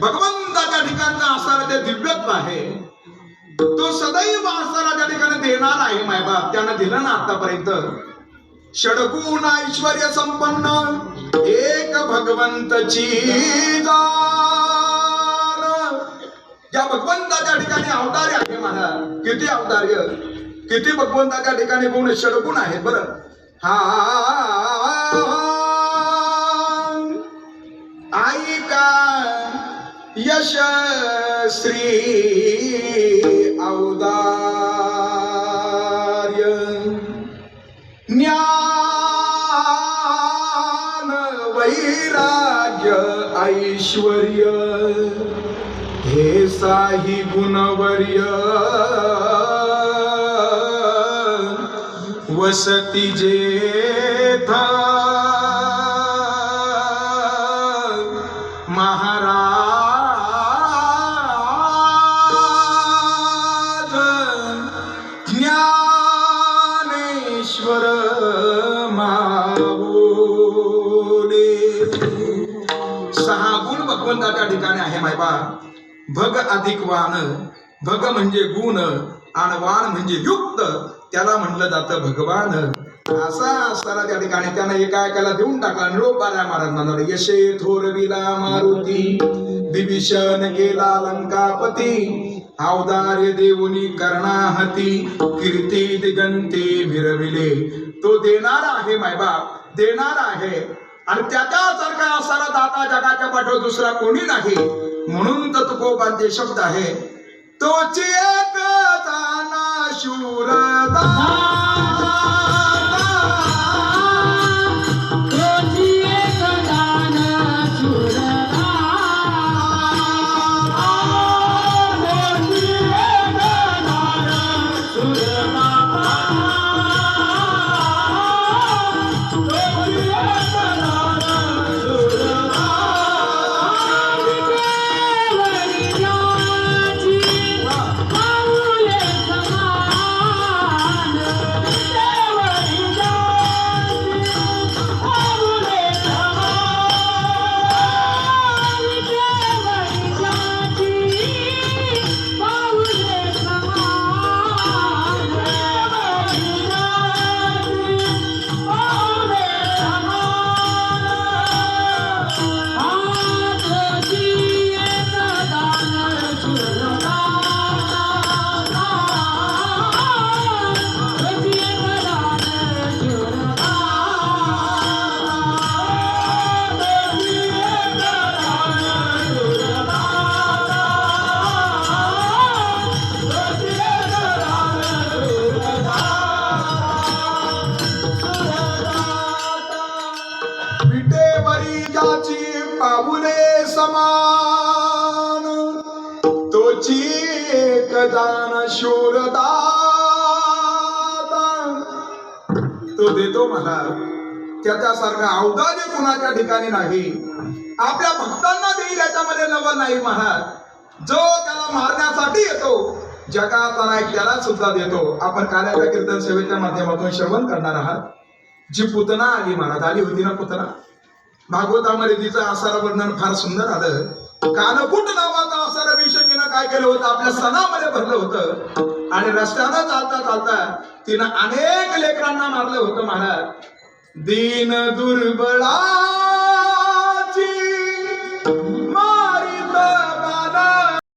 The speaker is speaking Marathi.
भगवंताच्या ठिकाणचा असणारा ते दिव्यत्व आहे. तो सदैव असणारा ठिकाणी देणार आहे मायबाप. त्यानं दिलं ना आतापर्यंत. षडगुण ऐश्वर संपन्न. एक भगवंतची या भगवंताच्या ठिकाणी अवतार्य आहे मला किती अवतार्य किती भगवंताच्या ठिकाणी गुण षडगुण आहेत बरं. हा. ऐका यश श्री अवदार ऐश्वर्य हे साही गुणवर्य. वसती जेथा महाराज ज्ञानेश्वर माऊली हा गुण भगवंताच्या ठिकाणी आहे मायबा. भग अधिक वान भग म्हणजे गुण आणि वान म्हणजे युक्त. त्याला म्हटलं जातं भगवान. असा असताना त्या ठिकाणी त्यानं एका एकाला देऊन टाकला निरोपाऱ्या महाराज म्हणाले यशे थोरविला मारुती विभीषण गेला लंकापती अवदार्य देवनी कर्णाहती कीर्ती दिगंते मिरविले. तो देणार आहे मायबाप देणार आहे. आणि त्याच्यासारखा असणारा दाता जगाच्या पाठव दुसरा कोणी नाही. म्हणून तर तुकोबांचे शब्द आहे. तोची एक पाऊले समान। तोची एक दान शूरदाता तो देतो मला। त्याच्यासारखा अवधार्य कुणाच्या ठिकाणी नाही? आपल्या भक्तांना देईल याच्यामध्ये नवं नाही महाराज. जो त्याला मारण्यासाठी येतो जगात नाही त्याला सुद्धा देतो. आपण काल्याच्या कीर्तन सेवेच्या माध्यमातून श्रवण करणार आहात. जी पुतना आली महाराज आली होती ना पुतना? भागवतामध्ये तिचं आसारा वर्णन फार सुंदर आलं. कानकुट नावाचा आसारा विषय तिनं काय केलं होतं? आपल्या सणामध्ये भरलं होतं. आणि रस्त्यानं चालता चालता तिनं अनेक लेकरांना मारलं होतं महाराज. दीन दुर्बळा